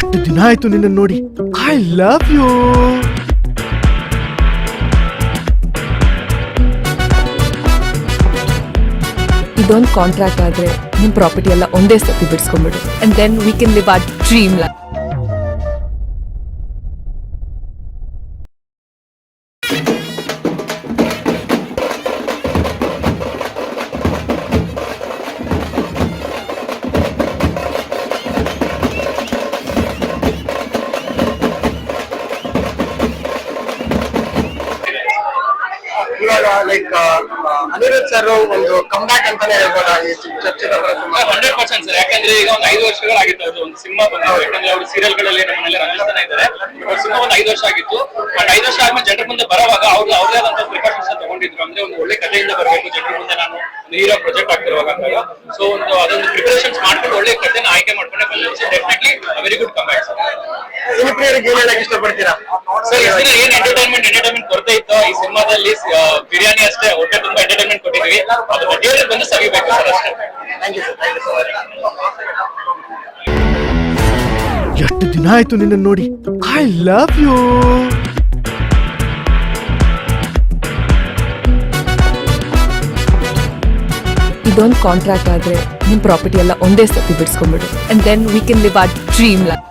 ಎಷ್ಟು ದಿನ ಆಯ್ತು ನಿನ್ನ ನೋಡಿ. ಐ ಲವ್ ಯು ಇದೊಂದು ಕಾಂಟ್ರಾಕ್ಟ್ ಆದ್ರೆ ನಿಮ್ ಪ್ರಾಪರ್ಟಿ ಎಲ್ಲ ಒಂದೇ ಸತಿ ಬಿಡಿಸ್ಕೊಂಡ್ಬಿಡು. And then we can live our dream life ಇವಾಗ ಲೈಕ್ ಅನಿರುದ್ಧ್ ಸರ್ ಒಂದು ಕಮ್ ಬ್ಯಾಕ್ ಅಂತಾನೆ ಹೇಳ್ಬೋದಾ? ಈ ಚರ್ಚೆ ಹಂಡ್ರೆಡ್ ಪರ್ಸೆಂಟ್ ಸರ್ ಯಾಕಂದ್ರೆ ಈಗ ಒಂದು ಐದು ವರ್ಷಗಳಾಗಿತ್ತು ಅದು ಒಂದು ಸಿನಿಮಾ ಬಂದಿದೆ ಯಾಕಂದ್ರೆ ಅವರು ಸೀರಿಯಲ್ಗಳಲ್ಲಿ ನಮ್ಮನೆಲ್ಲ ರಂಜಿಸ್ತಾನೆ ಇದ್ದಾರೆ. ಸಿನಿಮಾ ಒಂದು ಐದು ವರ್ಷ ಆಗಿತ್ತು. ಬಟ್ ಐದು ವರ್ಷ ಆದ್ಮೇಲೆ ಜನರ ಮುಂದೆ ಬರುವಾಗ ಅವ್ರು ಅವ್ರದೇ ಆದಂತ ಪ್ರಿಕಾಷನ್ಸ್ ತಗೊಂಡಿದ್ರು. ಅಂದ್ರೆ ಒಂದು ಒಳ್ಳೆ ಕಥೆಯಿಂದ ಬರಬೇಕು ಜನರ ಮುಂದೆ ನಾನು ನೀರ ಪ್ರಾಜೆಕ್ಟ್ ಆಗ್ತಿರುವಾಗ ಸೊ ಒಂದು ಅದೊಂದು ಪ್ರಿಪರೇಷನ್ಸ್ ಮಾಡ್ಕೊಂಡು ಒಳ್ಳೆ ಕಥೆನ ಆಯ್ಕೆ ಮಾಡ್ಕೊಂಡೆ ಬಂದಿದ್ದು so definitely very good sir ಸಿನಿಪ್ರಿಯರಿಗೆ ಏನ್ ಹೇಳಕ್ ಇಷ್ಟಪಡ್ತೀರಾ? ಸರ್ ಏನ್ ಎಂಟರ್ಟೈನ್ಮೆಂಟ್ ಈ ಸಿನಿಮಾದಲ್ಲಿ ಬಿರಿಯಾನಿ ಅಷ್ಟೇ ಹೊಟ್ಟೆ ತುಂಬಾ ಎಂಟರ್ಟೈನ್ಮೆಂಟ್ ಕೊಟ್ಟಿದ್ವಿ ಅದು ಥಿಯೇಟರ್ ಬಂದು ಸವಿಬೇಕು ಸರ್ ಅಷ್ಟೇ. Thank you sir thank you so ಎಷ್ಟು ದಿನ ಆಯ್ತು ನಿನ್ನ ನೋಡಿ? ಐ ಲವ್ ಯು ಇದೊಂದು ಕಾಂಟ್ರಾಕ್ಟ್ ಆದ್ರೆ ನಿಮ್ ಪ್ರಾಪರ್ಟಿ ಎಲ್ಲ ಒಂದೇ ಸತಿ ಬಿಡಿಸ್ಕೊಂಡ್ಬಿಡು. And then we can live our dream life